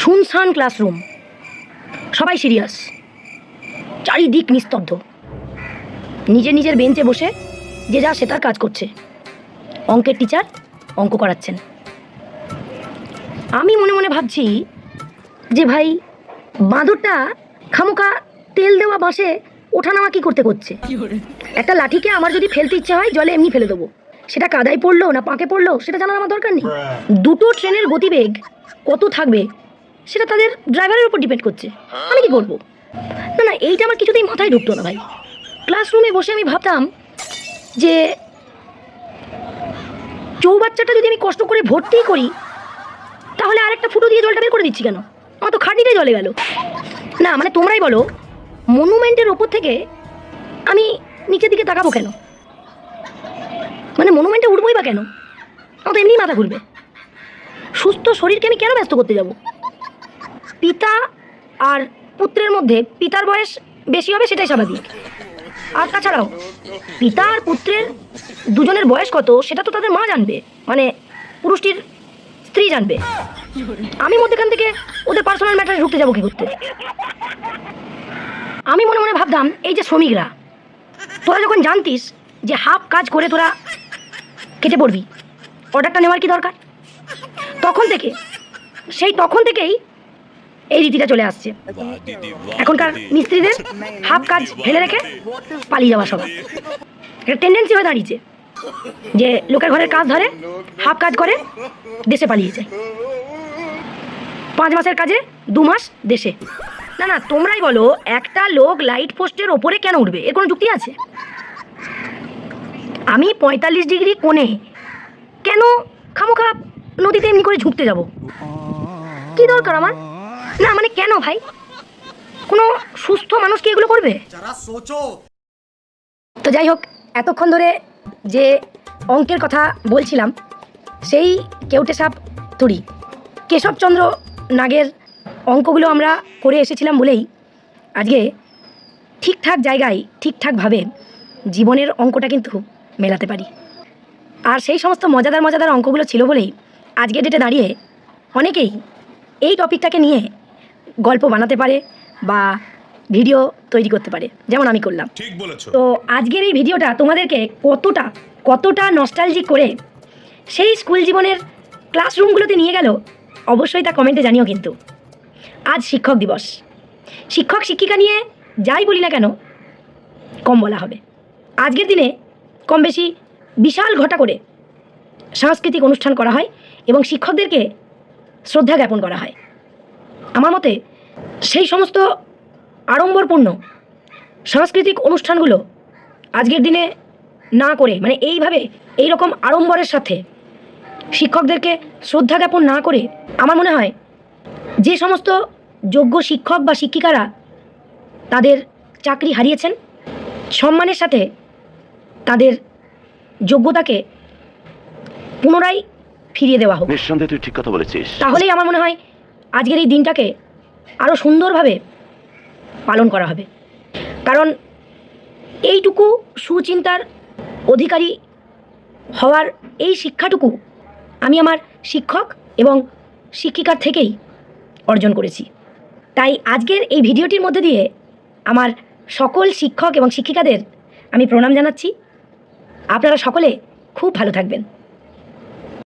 শুনশান ক্লাসরুম। সবাই সিরিয়াস। চারিদিক নিস্তব্ধ। নিজের নিজের বেঞ্চে বসে যে যা সে তার কাজ করছে। অঙ্কের টিচার অঙ্ক করাচ্ছেন। আমি মনে মনে ভাবছি যে ভাই বাঁদরটা খামোকা তেল দেওয়া বাঁশে ওঠানামা কি করতে করছে? একটা লাঠিকে আমার যদি ফেলতে ইচ্ছে হয় জলে এমনি ফেলে দেবো। সেটা কাদায় পড়ল না পাঁকে পড়ল সেটা জানার আমার দরকার নেই। দুটো ট্রেনের গতিবেগ কত থাকবে? সেটা তাদের ড্রাইভারের উপর ডিপেন্ড করছে। আমি কি করব? না না, এইটা আমার কিছুতেই মাথায় ঢুকতো না ভাই। ক্লাসরুমে বসে আমি ভাবতাম যে চৌবাচ্চাটা যদি আমি কষ্ট করে ভর্তি করি, তাহলে আরেকটা ফুটো দিয়ে জলটা বের করে দিচ্ছি কেন? আমার তো খাটিতে জলে গেল। না মানে তোমরাই বলো মনুমেন্টের ওপর থেকে আমি নিচের দিকে তাকাবো কেন? মানে মনুমেন্টে উঠবোই বা কেন? আমার তো এমনি মাথা ঘুরবে। সুস্থ শরীরকে আমি কেন ব্যস্ত করতে যাব? পিতা আর পুত্রের মধ্যে পিতার বয়স বেশি হবে সেটাই স্বাভাবিক। আর তাছাড়াও, পিতা আর পুত্রের দুজনের বয়স কত সেটা তো তাদের মা জানবে। মানে পুরুষটির স্ত্রী জানবে। আমি মধ্যেখান থেকে ওদের পার্সোনাল ম্যাটারে ঢুকতে যাব কি করতে? আমি মনে মনে ভাবতাম, এই যে শ্রমিকরা, তোরা যখন জানতিস যে হাফ কাজ করে তোরা কেটে পড়বি অর্ডারটা নেওয়ার কি দরকার? তখন থেকে, সেই তখন থেকেই এই রীতিটা চলে আসছে। এখনকার মিস্ত্রিদের হাফ কাজ ফেলে রেখে পালিয়ে যাওয়া সবাই একটা টেন্ডেন্সি হয়ে দাঁড়িয়েছে যে লোকের ঘরের কাজ ধরে হাফ কাজ করে দেশে পালিয়ে যায়। পাঁচ মাসের কাজে দু মাস দেশে। না না তোমরাই বলো একটা লোক লাইট পোস্টের ওপরে কেন উঠবে? এর কোনো যুক্তি আছে? আমি পঁয়তাল্লিশ ডিগ্রি কোণে কেন খামোখা নদীতে এমনি করে ঝুঁকতে যাব? কি দরকার আমার? না মানে কেন ভাই? কোনো সুস্থ মানুষ কি এগুলো করবে? তো যাই হোক এতক্ষণ ধরে যে অঙ্কের কথা বলছিলাম সেই কেউটে সাপ তুড়ি। কেশবচন্দ্র নাগের অঙ্কগুলো আমরা করে এসেছিলাম বলেই আজকে ঠিকঠাক জায়গায় ঠিকঠাকভাবে জীবনের অঙ্কটা কিন্তু মেলাতে পারি। আর সেই সমস্ত মজাদার মজাদার অঙ্কগুলো ছিল বলেই আজকের ডেটে দাঁড়িয়ে অনেকেই এই টপিকটাকে নিয়ে গল্প বানাতে পারে বা ভিডিও তৈরি করতে পারে যেমন আমি করলাম। ঠিক বলেছ। তো আজকের এই ভিডিওটা তোমাদেরকে কতটা কতটা নস্টালজিক করে সেই স্কুল জীবনের ক্লাসরুমগুলোতে নিয়ে গেল অবশ্যই তা কমেন্টে জানিও কিন্তু। আজ শিক্ষক দিবস। শিক্ষক শিক্ষিকা নিয়ে যাই বলি না কেন কম বলা হবে। আজকের দিনে কম বেশি বিশাল ঘটা করে সাংস্কৃতিক অনুষ্ঠান করা হয় এবং শিক্ষকদেরকে শ্রদ্ধা জ্ঞাপন করা হয়। আমার মতে সেই সমস্ত আড়ম্বরপূর্ণ সাংস্কৃতিক অনুষ্ঠানগুলো আজকের দিনে না করে মানে এইভাবে এই রকম আড়ম্বরের সাথে শিক্ষকদেরকে শ্রদ্ধা জ্ঞাপন না করে আমার মনে হয় যে সমস্ত যোগ্য শিক্ষক বা শিক্ষিকারা তাদের চাকরি হারিয়েছেন সম্মানের সাথে তাদের যোগ্যতাকে পুনরায় ফিরিয়ে দেওয়া হোক। নিঃসন্দেহে তুই ঠিক কথা বলেছিস। তাহলেই আমার মনে হয় আজকের এই দিনটাকে আরও সুন্দরভাবে পালন করা হবে। কারণ এইটুকু সুচিন্তার অধিকারী হওয়ার এই শিক্ষাটুকু আমি আমার শিক্ষক এবং শিক্ষিকার থেকেই অর্জন করেছি। তাই আজকের এই ভিডিওটির মধ্যে দিয়ে আমার সকল শিক্ষক এবং শিক্ষিকাদের আমি প্রণাম জানাচ্ছি। আপনারা সকলে খুব ভালো থাকবেন।